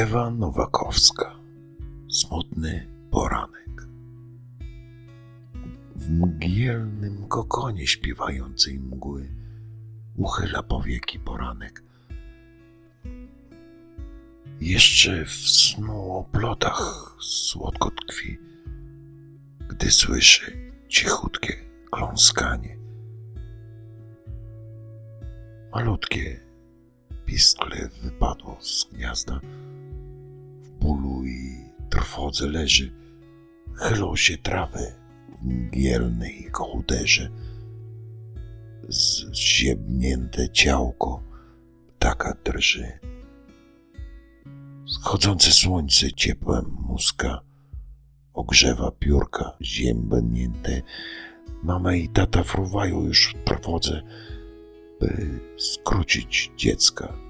Ewa Nowakowska. Smutny poranek. W mgielnym kokonie śpiewającej mgły uchyla powieki poranek. Jeszcze w snu o plotach słodko tkwi, gdy słyszy cichutkie kląskanie. Malutkie piskle wypadło z gniazda. Bólu i trwodze leży. Chylą się trawy w mgielnej kołderze. Zziebnięte ciałko taka drży. Schodzące słońce ciepłem muska ogrzewa piórka ziębnięte. Mama i tata fruwają już w trwodze, by skrócić dziecka